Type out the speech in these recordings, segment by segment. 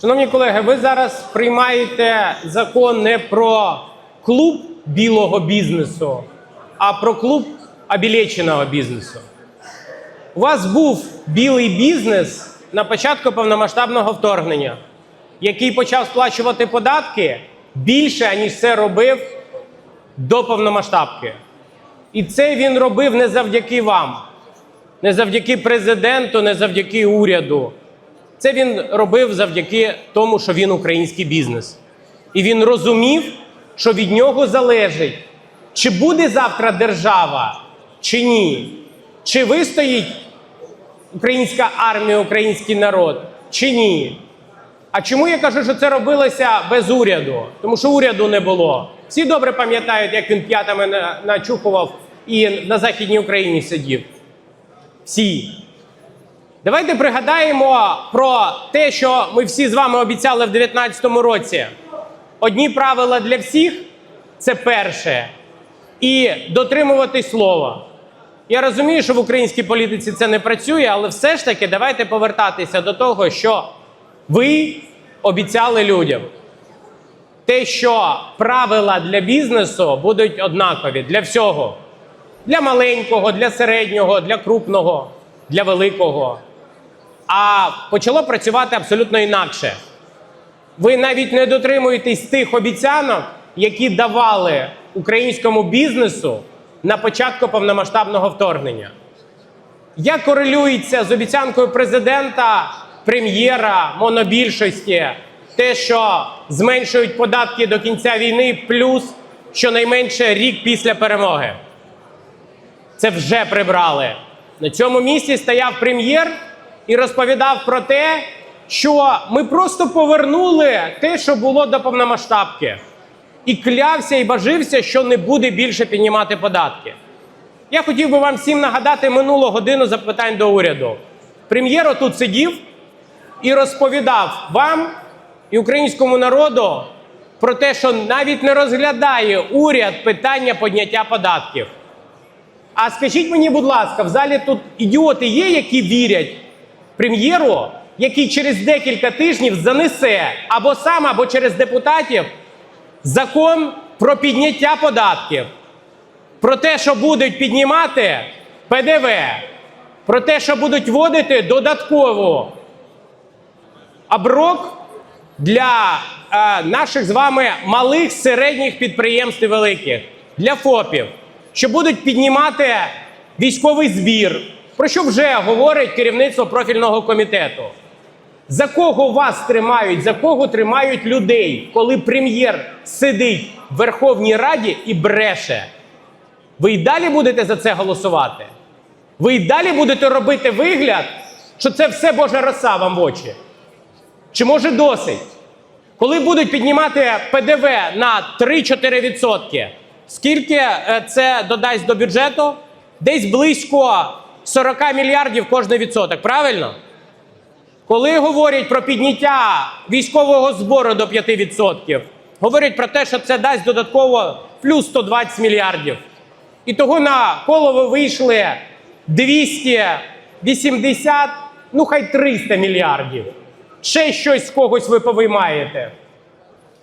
Шановні колеги, ви зараз приймаєте закон не про клуб білого бізнесу, а про клуб обілеченого бізнесу. У вас був білий бізнес на початку повномасштабного вторгнення, який почав сплачувати податки більше, ніж це робив до повномасштабки. І це він робив не завдяки вам, не завдяки президенту, не завдяки уряду. Це він робив завдяки тому, що він український бізнес. І він розумів, що від нього залежить, чи буде завтра держава, чи ні, чи вистоїть українська армія, український народ, чи ні. А чому я кажу, що це робилося без уряду? Тому що уряду не було. Всі добре пам'ятають, як він п'ятами на- начухував і на Західній Україні сидів. Всі. Давайте пригадаємо про те, що ми всі з вами обіцяли в 2019 році. Одні правила для всіх це перше. І дотримуватись слова. Я розумію, що в українській політиці це не працює, але все ж таки давайте повертатися до того, що ви обіцяли людям. Те, що правила для бізнесу будуть однакові для всього. Для маленького, для середнього, для крупного, для великого. А почало працювати абсолютно інакше. Ви навіть не дотримуєтесь тих обіцянок, які давали українському бізнесу на початку повномасштабного вторгнення. Як корелюється з обіцянкою президента, прем'єра, монобільшості, те, що зменшують податки до кінця війни, плюс щонайменше рік після перемоги? Це вже прибрали. На цьому місці стояв прем'єр і розповідав про те, що ми просто повернули те, що було до повномасштабки, і клявся і бажився, що не буде більше піднімати податки. Я хотів би вам всім нагадати минулу годину запитань до уряду. Прем'єр отут сидів і розповідав вам і українському народу про те, що навіть не розглядає уряд питання підняття податків. А скажіть мені, будь ласка, в залі тут ідіоти є, які вірять прем'єру, який через декілька тижнів занесе або сам, або через депутатів закон про підняття податків, про те, що будуть піднімати ПДВ, про те, що будуть вводити додаткову оброк для е, наших з вами малих середніх підприємств і великих, для ФОПів, що будуть піднімати військовий збір, про що вже говорить керівництво профільного комітету. За кого вас тримають, за кого тримають людей, коли прем'єр сидить в Верховній Раді і бреше? Ви й далі будете за це голосувати? Ви й далі будете робити вигляд, що це все Божа роса вам в очі? Чи може досить? Коли будуть піднімати ПДВ на 3-4%, скільки е, це додасть до бюджету? Десь близько 40 мільярдів кожний відсоток, правильно? Коли говорять про підняття військового збору до 5%, говорять про те, що це дасть додатково плюс 120 мільярдів. І того на голову вийшли 280, ну хай 300 мільярдів. Ще щось з когось ви повиймаєте.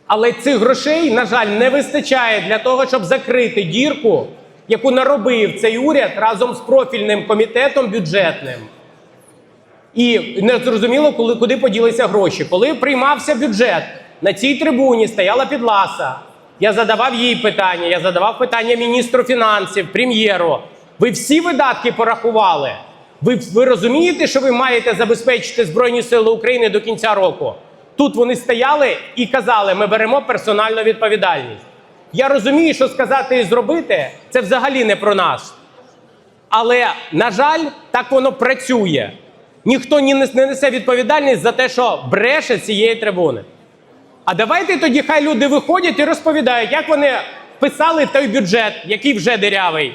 Але цих грошей, на жаль, не вистачає для того, щоб закрити дірку, яку наробив цей уряд разом з профільним комітетом бюджетним. І не зрозуміло, коли куди поділися гроші. Коли приймався бюджет, на цій трибуні стояла підласа. Я задавав їй питання, я задавав питання міністру фінансів, прем'єру. Ви всі видатки порахували. Ви, ви розумієте, що ви маєте забезпечити Збройні Сили України до кінця року? Тут вони стояли і казали: ми беремо персональну відповідальність. Я розумію, що сказати і зробити це взагалі не про нас. Але, на жаль, так воно працює. Ніхто не не несе відповідальність за те, що бреше цієї трибуни. А давайте тоді хай люди виходять і розповідають, як вони писали той бюджет, який вже дирявий.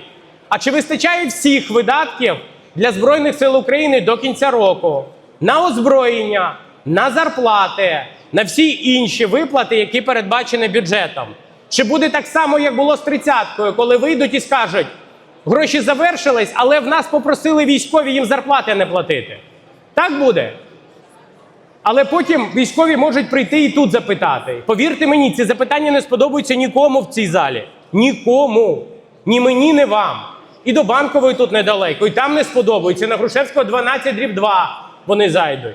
А чи вистачає всіх видатків для Збройних сил України до кінця року на озброєння, на зарплати, на всі інші виплати, які передбачені бюджетом? Чи буде так само, як було з тридцяткою, коли вийдуть і скажуть, гроші завершились, але в нас попросили військові їм зарплати не платити? Так буде? Але потім військові можуть прийти і тут запитати. Повірте мені, ці запитання не сподобаються нікому в цій залі. Нікому. Ні мені, ні вам. І до банкової тут недалеко, і там не сподобаються. На Грушевського 12 дріб 2 вони зайдуть.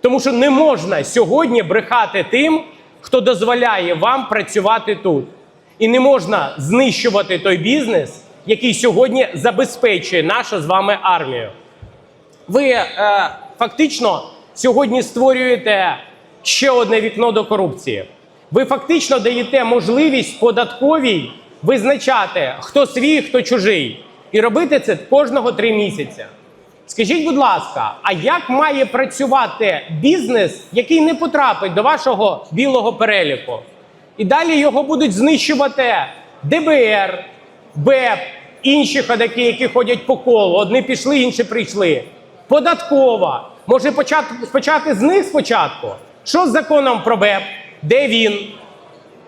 Тому що не можна сьогодні брехати тим, хто дозволяє вам працювати тут. І не можна знищувати той бізнес, який сьогодні забезпечує нашу з вами армію. Ви е, фактично сьогодні створюєте ще одне вікно до корупції. Ви фактично даєте можливість податковій визначати, хто свій, хто чужий, і робити це кожного три місяці. Скажіть, будь ласка, а як має працювати бізнес, який не потрапить до вашого білого переліку? І далі його будуть знищувати ДБР, БЕП, інші ходаки, які ходять по колу. Одні пішли, інші прийшли. Податкова. Може почати, почати з них спочатку? Що з законом про БЕП? Де він?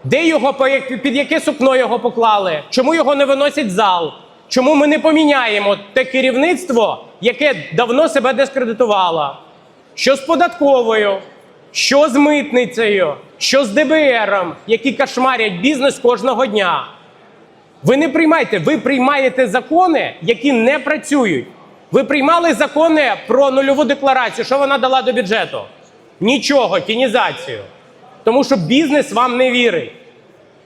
Де його під яке сукно його поклали? Чому його не виносять в зал? Чому ми не поміняємо те керівництво, яке давно себе дискредитувало? Що з податковою? Що з митницею? Що з ДБРом, які кошмарять бізнес кожного дня? Ви не приймайте, ви приймаєте закони, які не працюють. Ви приймали закони про нульову декларацію. Що вона дала до бюджету? Нічого, тінізацію. Тому що бізнес вам не вірить.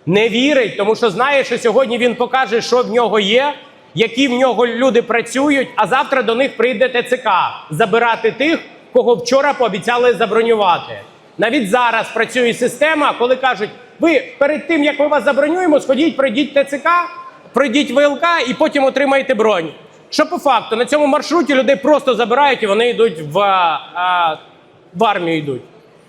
Не вірить, тому що знає, що сьогодні він покаже, що в нього є, які в нього люди працюють, а завтра до них прийде ТЦК забирати тих, кого вчора пообіцяли забронювати. Навіть зараз працює система, коли кажуть, ви перед тим як ми вас забронюємо, сходіть, пройдіть ТЦК, пройдіть ВЛК і потім отримаєте бронь. Що по факту на цьому маршруті людей просто забирають і вони йдуть в, а, в армію йдуть.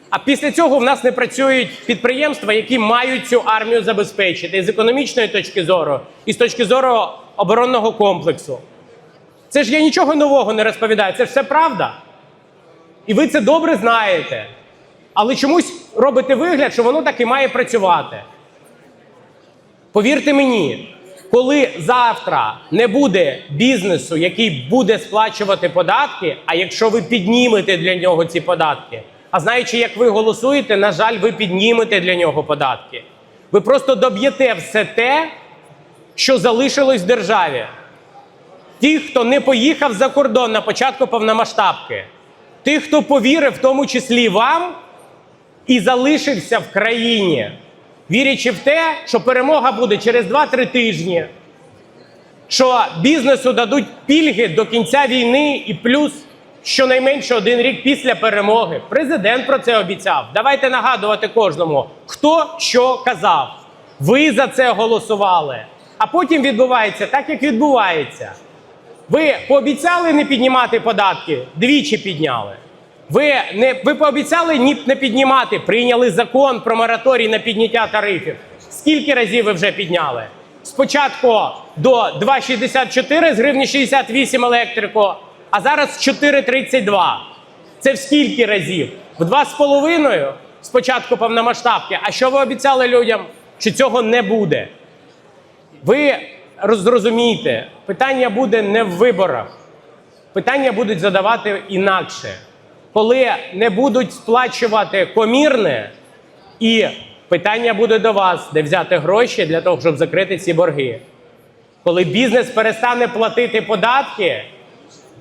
А після цього в нас не працюють підприємства, які мають цю армію забезпечити і з економічної точки зору, і з точки зору оборонного комплексу. Це ж я нічого нового не розповідаю, це ж все правда. І ви це добре знаєте. Але чомусь робите вигляд, що воно так і має працювати. Повірте мені, коли завтра не буде бізнесу, який буде сплачувати податки, а якщо ви піднімете для нього ці податки, а знаючи, як ви голосуєте, на жаль, ви піднімете для нього податки. Ви просто доб'єте все те, що залишилось в державі. Ті, хто не поїхав за кордон на початку повномасштабки, тих, хто повірив, в тому числі вам, і залишився в країні, вірячи в те, що перемога буде через 2-3 тижні, що бізнесу дадуть пільги до кінця війни і плюс щонайменше один рік після перемоги. Президент про це обіцяв. Давайте нагадувати кожному, хто що казав. Ви за це голосували. А потім відбувається так, як відбувається. Ви пообіцяли не піднімати податки, двічі підняли. Ви не ви пообіцяли ні не піднімати, прийняли закон про мораторій на підняття тарифів. Скільки разів ви вже підняли? Спочатку до 2,64 з гривні 68 електрику, а зараз 4,32. Це в скільки разів? В два з половиною спочатку повномасштабки. А що ви обіцяли людям? Що цього не буде? Ви роз- зрозумійте, питання буде не в виборах. Питання будуть задавати інакше, коли не будуть сплачувати комірне, і питання буде до вас, де взяти гроші для того, щоб закрити ці борги. Коли бізнес перестане платити податки,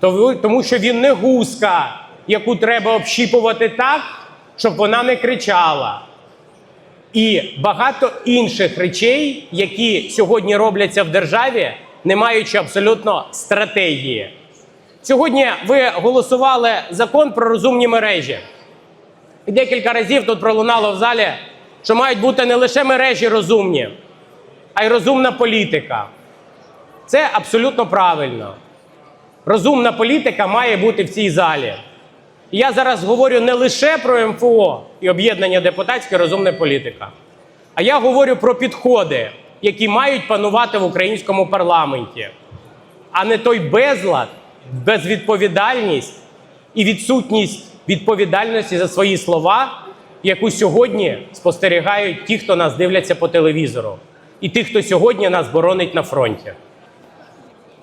то ви, тому що він не гуска, яку треба общіпувати так, щоб вона не кричала. І багато інших речей, які сьогодні робляться в державі, не маючи абсолютно стратегії. Сьогодні ви голосували закон про розумні мережі. І декілька разів тут пролунало в залі, що мають бути не лише мережі розумні, а й розумна політика. Це абсолютно правильно. Розумна політика має бути в цій залі. Я зараз говорю не лише про МФО і об'єднання депутатське розумна політика, а я говорю про підходи, які мають панувати в українському парламенті, а не той безлад, безвідповідальність і відсутність відповідальності за свої слова, яку сьогодні спостерігають ті, хто нас дивляться по телевізору, і ті, хто сьогодні нас боронить на фронті.